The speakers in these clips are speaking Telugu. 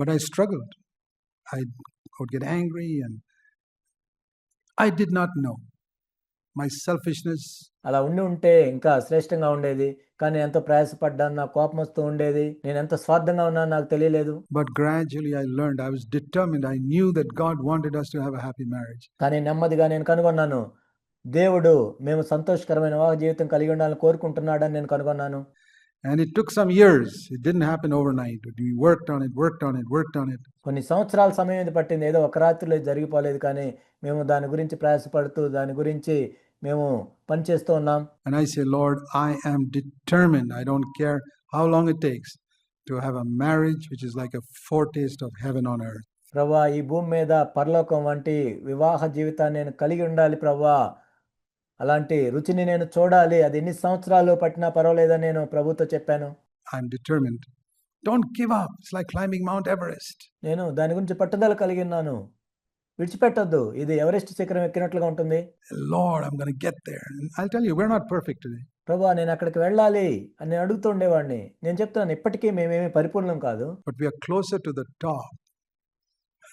But I struggled. I would get angry and I did not know. My selfishness, అలా ఉండి ఉంటే ఇంకా శ్రేష్టంగా ఉండేది. కానీ ఎంతో ప్రయాసపడ్డాను. నాకు కోపం వస్తూ ఉండేది. నేను ఎంత స్వార్థంగా ఉన్నానో నాకు తెలియలేదు. but gradually I learned. I was determined. I knew that God wanted us to have a happy marriage. కానీ నెమ్మదిగా నేను కనుగొన్నాను. దేవుడు మేము సంతోషకరమైన వివాహ జీవితం కలిగి ఉండాలని కోరుకుంటున్నాడని నేను కనుగొన్నాను. And it took some years. It didn't happen overnight. But we worked on it, worked on it, worked on it. కొన్ని సంవత్సరాల సమయం ఇది పట్టింది ఏదో ఒక రాత్రిలో జరిగిపోలేదు కానీ మేము దాని గురించి ప్రయాసపడుతూ దాని గురించి మేము పని చేస్తూ ఉన్నాం and I say lord I am determined I don't care how long it to have a marriage which is like a foretaste of heaven on ప్రభా ఈ భూమి మీద పరలోకం వంటి వివాహ జీవితాన్ని నేను కలిగి ఉండాలి ప్రభా అలాంటి రుచిని నేను చూడాలి. అది ఎన్ని సంవత్సరాలు పట్టినా పర్వాలేదని నేను ప్రభుత్వం చెప్పాను. I'm determined don't give up it's like climbing Mount Everest నేను దాని గురించి పట్టుదల కలిగి ఉన్నాను. విడిచిపెట్టద్దు. ఇది ఎవరెస్ట్ శిఖరం ఎక్కినట్లుగా ఉంటుంది. Lord I am gonna tell you we not perfect today ప్రభువా నేను అక్కడికి వెళ్ళాలి అని నేను అడుగుతుండేవాడిని నేను చెప్తున్నాను ఇప్పటికీ మేమేమి పరిపూర్ణం కాదు. But we are closer to the top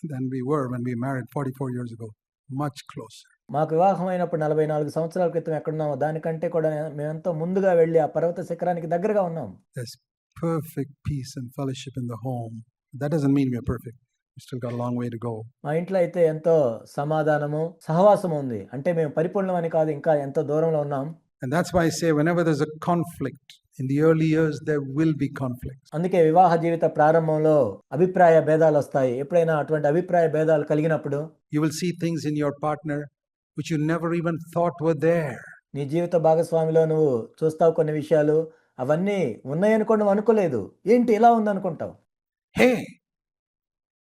then we were when we married 44 years ago much closer మాకు వివాహం అయినప్పుడు నలభై నాలుగు సంవత్సరాల క్రితం ఎక్కడున్నామో దానికంటే కూడా మేమెంతో ముందుగా వెళ్ళి ఆ పర్వత శిఖరానికి దగ్గరగా ఉన్నాం perfect peace and fellowship in the home. That doesn't mean we're perfect. We still got a long way to go. మా ఇంట్లో అయితే ఎంతో సమాధానము సహవాసం ఉంది అంటే మేము పరిపూర్ణమని కాదు ఇంకా ఎంతో దూరంలో ఉన్నాం And that's why I say whenever there's a conflict in the early years, there will be conflicts. అందుకే వివాహ జీవిత ప్రారంభంలో అభిప్రాయ భేదాలు వస్తాయి ఎప్పుడైనా అటువంటి అభిప్రాయ భేదాలు కలిగినప్పుడు You will see things in your partner which you never even thought were there. నీ జీవిత భాగస్వామిలో నువ్వు చూస్తావు కొన్ని విషయాలు అవన్నీ ఉన్నాయని కూడా నువ్వు అనుకోలేదు ఏంటి ఇలా ఉందనుకుంటావు Hey,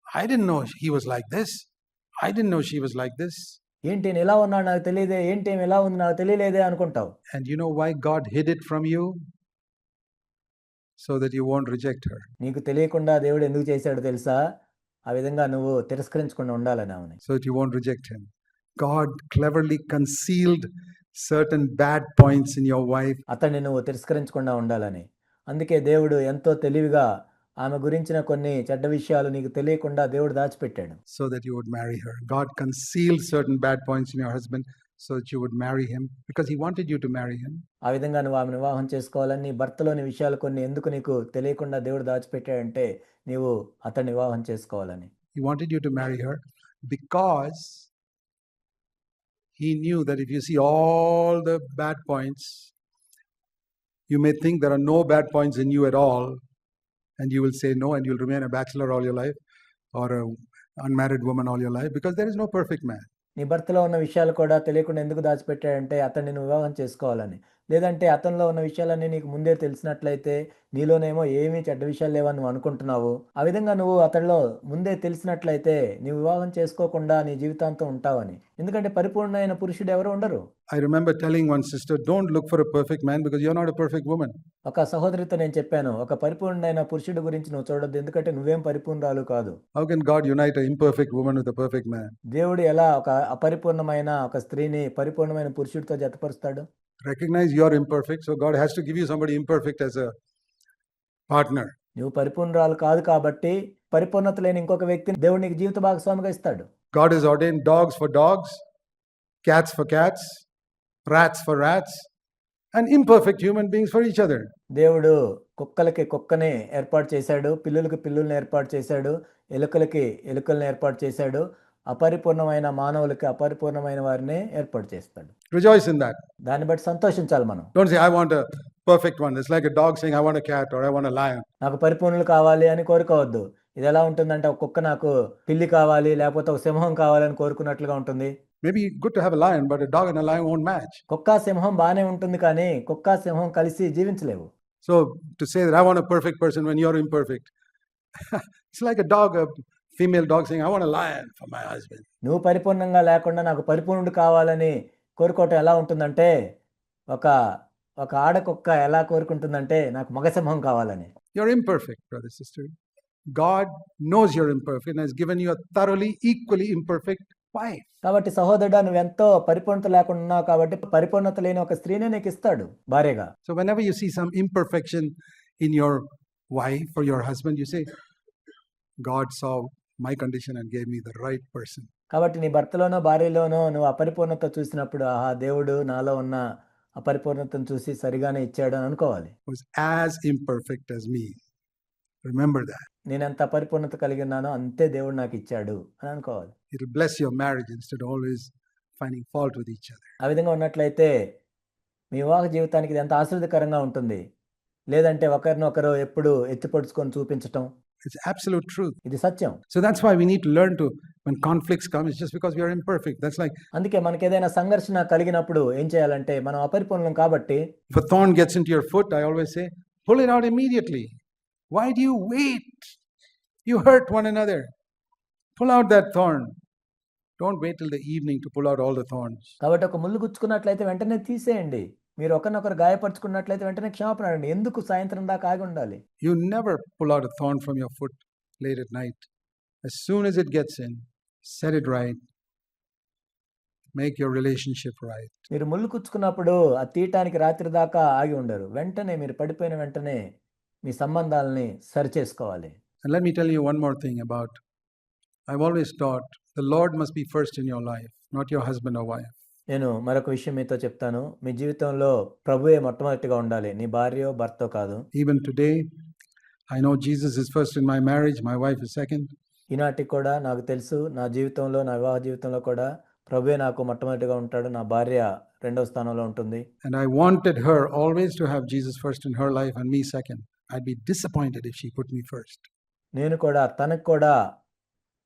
I didn't know he was like this. I didn't know she was like this. ఏంటి నేను ఇలా ఉన్నాడు నాకు తెలియదే ఏంటి ఈమె ఇలా ఉంది నాకు తెలియలేదే అనుకుంటావు And you know why God hid it from you? So that you won't reject her. నీకు తెలియకుండా దేవుడు ఎందుకు చేశాడో తెలుసా ఆ విధంగా నువ్వు తిరస్కరించకుండా ఉండాలని ఆమెని so that you won't reject him. God cleverly concealed certain bad points in your wife అతన్ని నువ్వు తిరస్కరించకుండా ఉండాలని. అందుకే దేవుడు ఎంతో తెలివిగా ఆమె గురించిన కొన్ని చెడ్డ విషయాలు నీకు తెలియకుండా దేవుడు దాచిపెట్టాడు. So that you marry her God concealed certain bad points in your husband so that you would marry him because he wanted you to marry him ఆ విధంగా నువ్వు ఆమె వివాహం చేసుకోవాలని భర్తలోని విషయాలు కొన్ని ఎందుకు నీకు తెలియకుండా దేవుడు దాచిపెట్టాడు అంటే నీవు అతన్ని వివాహం చేసుకోవాలని. He wanted you to marry her because he knew that if you see all the bad points, you may think there are no bad points in you at all, and you will say no, and you'll remain a bachelor all your life or a unmarried woman all your life because there is no perfect man. నీ భర్తలో ఉన్న విషయాలు కూడా తెలియకుండా ఎందుకు దాచిపెట్టాడంటే అతన్ని నువ్వు వివాహం చేసుకోవాలని లేదంటే అతనిలో ఉన్న విషయాలన్నీ నీకు ముందే తెలిసినట్లయితే నీలోనేమో ఏమీ చెడ్డ విషయాలు లేవని నువ్వు అనుకుంటున్నావు. ఆ విధంగా నువ్వు అతనిలో ముందే తెలిసినట్లయితే నీవు వివాహం చేసుకోకుండా నీ జీవితాంతం ఉంటావని. ఎందుకంటే పరిపూర్ణమైన పురుషుడు ఎవరు ఉండరు? I remember telling one sister, don't look for a perfect man because you're not a perfect woman. ఒక సహోదరితో నేను చెప్పాను ఒక పరిపూర్ణమైన పురుషుడి గురించి నువ్వు చూడొద్దు ఎందుకంటే నువ్వేం పరిపూర్ణరాలు కాదు. God unite an imperfect woman with a perfect man? దేవుడు ఎలా ఒక అపరిపూర్ణమైన ఒక స్త్రీని పరిపూర్ణమైన పురుషుడితో జతపరుస్తాడు? Recognise your imperfect so God has to give you somebody imperfect as a partner నువ్వు పరిపూర్ణరాలు కాదు కాబట్టి పరిపూర్ణత లేని ఇంకొక వ్యక్తిని దేవునికి జీవిత భాగస్వామిగా ఇస్తాడు. God is ordain dogs for dogs cats for cats rats for rats and imperfect human beings for each other దేవుడు కుక్కలకి కుక్కనే ఏర్పాటు చేశాడు పిల్లలకి పిల్లల్ని ఏర్పాటు చేశాడు ఎలుకలకి ఎలుకలను ఏర్పాటు చేశాడు అపరిపూర్ణమైన మానవులకి అపరిపూర్ణమైన వారిని ఏర్పాటు చేస్తాడు. రిజాయిస్ ఇన్ దాన్ని బట్టి సంతోషించాలి మనం. Don't say I perfect one it's like dog saying I want cat or నాకు పరిపూర్ణలు కావాలి అని కోరుకోవద్దు. ఇది ఎలా ఉంటుందంటే ఒక కుక్క నాకు పిల్లి కావాలి లేకపోతే ఒక సింహం కావాలని కోరుకున్నట్లుగా ఉంటుంది. Maybe good to have a lion but a dog and a lion won't match కుక్క సింహం బానే ఉంటుంది కానీ కుక్క సింహం కలిసి జీవించలేవు. So to say that I want a perfect person when you are imperfect it's like a dog female dog saying dogs lion for my husband నువ్వు పరిపూర్ణంగా లేకుండా నాకు పరిపూర్ణుడు కావాలని కోరుకోవటం ఎలా ఉంటుందంటే ఒక ఒక ఆడకొక్క ఎలా కోరుకుంటుందంటే నాకు మగ సింహం కావాలని. Your imperfect brother sister God knows your imperfect he's given your thoroughly equally imperfect wife కాబట్టి సహోదరుడు నువ్వు ఎంతో పరిపూర్ణత లేకుండా కాబట్టి పరిపూర్ణత లేని ఒక స్త్రీనే నీకు ఇస్తాడు భార్యగా. So whenever you see some imperfection in your wife for your husband you say God solve my condition and gave me the right person. కాబట్టి నీ భర్తలోనో భార్యలోనో నువ్వు అపరిపూర్ణత చూసినప్పుడు ఆహా దేవుడు నాలో ఉన్న అపరిపూర్ణతను చూసి సరిగానే ఇచ్చాడు అని అనుకోవాలి as imperfect as me. Remember that. నేను ఎంత అపరిపూర్ణత కలిగి ఉన్నానో అంతే దేవుడు నాకు ఇచ్చాడు అని అనుకోవాలి bless your marriage instead of always finding fault with each other. ఆ విధంగా ఉన్నట్లయితే మీ వివాహ జీవితానికి ఇది ఎంత ఆశ్రదకరంగా ఉంటుంది లేదంటే ఒకరినొకరు ఎప్పుడు ఎత్తిపొడుచుకొని చూపించటం It's absolute truth. ఇది సత్యం So that's why we need to learn to, when conflicts come, it's just because we are imperfect. That's like అందుకే మనకి ఏదైనా సంఘర్షణ కలిగినప్పుడు ఏం చేయాలంటే మనం అపరిపూర్ణం కాబట్టి if a thorn gets into your foot, I always say, pull it out immediately. Why do you wait? You hurt one another. Pull out that thorn. Don't wait till the evening to pull out all the thorns. కాబట్టి ఒక ముళ్ళు గుచ్చుకున్నట్లయితే వెంటనే తీసేయండి మీరు ఒకరినొకరు గాయపరుచుకున్నట్లయితే వెంటనే క్షమాపణ అడగండి ఎందుకు సాయంత్రం దాకా ఆగి ఉండాలి You never pull out a thorn from your foot late at night. As soon as it gets in, set it right. Make your relationship right. మీరు ముళ్ళు కుచ్చుకున్నప్పుడు ఆ తీయటానికి రాత్రి దాకా ఆగి ఉండరు వెంటనే మీరు పడిపోయిన వెంటనే మీ సంబంధాలని సరిచేసుకోవాలి And let me tell you one more thing about I've always taught the Lord must be first in your life, not your husband or wife. నేను మరొక విషయం మీతో చెప్తాను మీ జీవితంలో ప్రభువే మొట్టమొదటిగా ఉండాలి నీ భార్యో భర్తో కాదు Even today, I know Jesus is first in my marriage, my wife is second. ఈనాటికి కూడా నాకు తెలుసు నా జీవితంలో నా వివాహ జీవితంలో కూడా ప్రభువే నాకు మొట్టమొదటిగా ఉంటాడు నా భార్య రెండవ స్థానంలో ఉంటుంది And I wanted her always to have Jesus first in her life and me second. I'd be disappointed if she put me first. నేను కూడా తనకు కూడా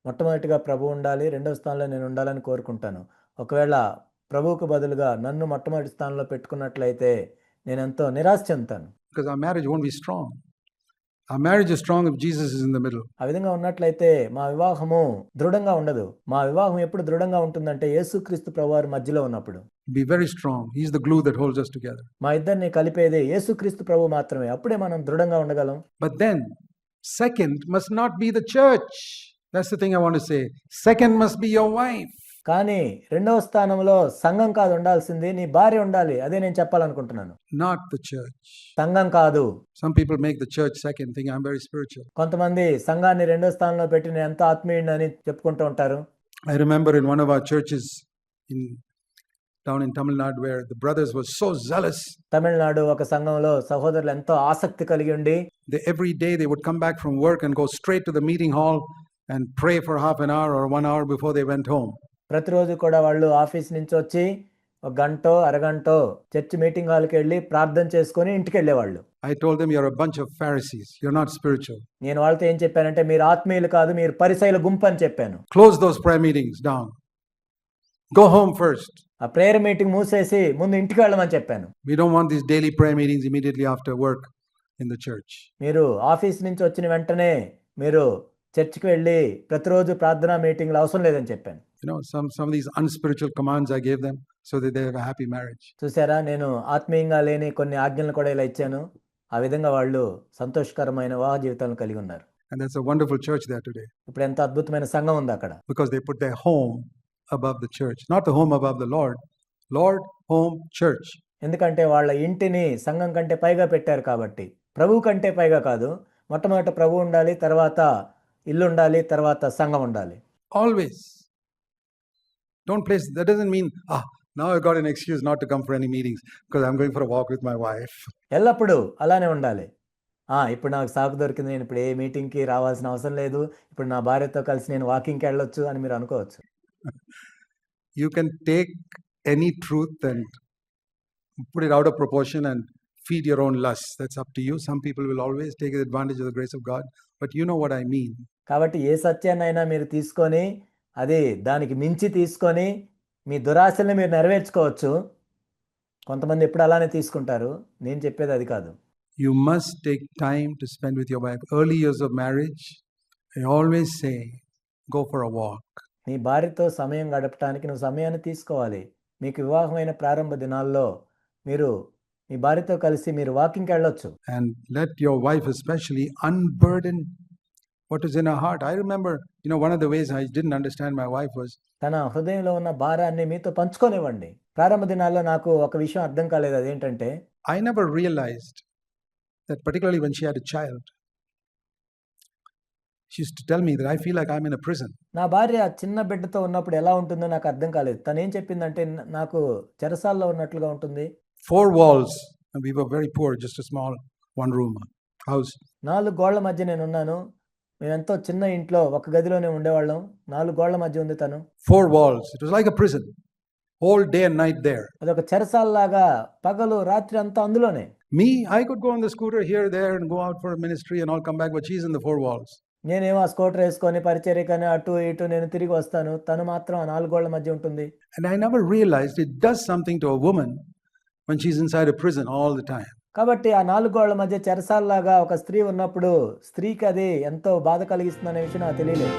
మొట్టమొదటిగా ప్రభు ఉండాలి రెండవ స్థానంలో నేను ఉండాలని కోరుకుంటాను ఒకవేళ ప్రభువుకు బదులుగా నన్ను మొట్టమొదటి స్థానంలో పెట్టుకున్నట్లయితే నేను ఎంతో నిరాశ చెందుతాను. A marriage home we strong a marriage strong Jesus is the మీరు ఆ విధంగా ఉన్నట్లయితే మా వివాహము దృఢంగా ఉండదు. మా వివాహం ఎప్పుడు దృఢంగా ఉంటుందంటే యేసుక్రీస్తు ప్రభువారి మధ్యలో ఉన్నప్పుడు. Be very strong is the glue that holds together మా ఇద్దర్ని కలిపేదే యేసుక్రీస్తు ప్రభు మాత్రమే. అప్పుడే మనం దృఢంగా ఉండగలం. But then second must not be the church that's the thing I want to say second must be your wife కానీ రెండవ స్థానంలో సంఘం కాదు ఉండాల్సింది నీ భార్య ఉండాలి అదే నేను చెప్పాలనుకుంటున్నాను not the church. సంఘం కాదు Some people make the church second, think I'm very spiritual. కొంతమంది సంఘాన్ని రెండో స్థానంలో పెట్టి నేను ఎంత ఆత్మీయుడిని అని చెప్పుకుంటూ ఉంటారు I remember in one of our churches in down in Tamil Nadu where the brothers were so zealous. Tamil Nadu ఒక సంఘంలో సహోదరులు ఎంతో ఆసక్తి కలిగి ఉండి They every day they would come back from work and go straight to the meeting hall and pray for half an hour or one hour before they went home. ప్రతిరోజు కూడా వాళ్ళు ఆఫీస్ నుంచి వచ్చి ఒక గంట అరగంట చర్చ్ మీటింగ్ హాల్కి వెళ్ళి ప్రార్థన చేసుకుని ఇంటికి వెళ్ళేవాళ్ళు నేను వాళ్ళతో ఏం చెప్పానంటే మీరు ఆత్మీయులు కాదు మీరు పరిసైల గుంపు అని చెప్పాను. Close those prayer meetings down go home first ఆ ప్రేయర్ మీటింగ్ మూసేసి ముందు ఇంటికి వెళ్ళమని చెప్పాను. We don't want this daily prayer meetings immediately after work in the church మీరు ఆఫీస్ నుంచి వచ్చిన వెంటనే మీరు చర్చికి వెళ్ళి ప్రతిరోజు ప్రార్థనా మీటింగ్లు అవసరం లేదని చెప్పాను You know, some, some of these unspiritual commands I gave them so that they have a happy marriage. చూసారా నేను ఆత్మీయంగా లేని కొన్ని ఆజ్ఞలను కూడా ఇలా ఇచ్చాను ఆ విధంగా వాళ్ళు సంతోషకరమైన వివాహ జీవితాలను కలిగి ఉన్నారు And that's a wonderful church there today ఇప్పుడు ఎంత అద్భుతమైన సంఘం ఉంది అక్కడ because they put their home above the church, not the home above the Lord. Lord, home, church. ఎందుకంటే వాళ్ళ ఇంటిని సంఘం కంటే పైగా పెట్టారు కాబట్టి ప్రభువు కంటే పైగా కాదు మొట్టమొదట ప్రభు ఉండాలి తర్వాత ఇల్లు ఉండాలి తర్వాత సంఘం ఉండాలి always don't place that doesn't mean uh now I got an excuse not to come for any meetings because I am going for a walk with my wife ఎల్లప్పుడు అలానే ఉండాలి. ఆ ఇప్పుడు నాకు సాకు దొరికింది నేను ఇప్పుడు ఏ మీటింగ్కి రావాల్సిన అవసరం లేదు ఇప్పుడు నా భార్యతో కలిసి నేను వాకింగ్కి వెళ్ళొచ్చు అని మీరు అనుకోవచ్చు. You can take any truth and ఇప్పుడు it out of proportion and feed your own lusts. That's up to you. Some people will always take advantage of the grace of God, but you know what I mean. కాబట్టి ఏ సత్యాన్నైనా మీరు తీసుకొని అది దానికి మించి తీసుకొని మీ దురాశల్ని మీరు నెరవేర్చుకోవచ్చు కొంతమంది ఎప్పుడు అలానే తీసుకుంటారు నేను చెప్పేది అది కాదు You must take time to spend with your wife. Early years of marriage, I always say, go for a walk. నీ భార్యతో సమయం గడపడానికి నువ్వు సమయాన్ని తీసుకోవాలి మీకు వివాహమైన ప్రారంభ దినాల్లో మీరు మీ భార్యతో కలిసి మీరు వాకింగ్కి వెళ్ళొచ్చు. And let your wife especially unburden what is in our heart I remember you know one of the ways I did understand my wife was తన హృదయంలో ఉన్న భారాన్ని మీతో పంచుకోనివ్వండి. ప్రారంభ దినాల్లో నాకు ఒక విషయం అర్థం కాలేదు. అదేంటంటే I never realised that particularly when she had a child she's to tell me that I feel like I am in a prison నా భార్య చిన్న బిడ్డతో ఉన్నప్పుడు ఎలా ఉంటుందో నాకు అర్థం కాలేదు. తను ఏం చెప్పిందంటే నాకు చెరసాల్లో ఉన్నట్లుగా ఉంటుంది. Four walls, and we were very poor, just a small one room house. నాలుగు గోళ్ళ మధ్య నేను ఉన్నాను మేము ఎంతో చిన్న ఇంట్లో ఒక గదిలోనే ఉండేవాళ్ళం నాలుగు గోళ్ళ మధ్య ఉంది తను Four walls. It was like a prison. Whole day and night there. అదొక చెరసాల్లాగా పగలు రాత్రి అంతా అందులోనే Me, I could go on the scooter here, there, and go out for a ministry and all come back, but she's in the four walls. నేనేమో ఆ స్కూటర్ వేసుకొని పరిచర్యకని అటు ఇటు నేను తిరిగి వస్తాను తను మాత్రం ఆ నాలుగు గోళ్ళ మధ్య ఉంటుంది And I never realized it does something to a woman when she's inside a prison all the time. కాబట్టి ఆ నాలుగు గోళ్ళ మధ్య చెరసాల్లాగా ఒక స్త్రీ ఉన్నప్పుడు స్త్రీకి అది ఎంతో బాధ కలిగిస్తుందనే విషయం నాకు తెలియలేదు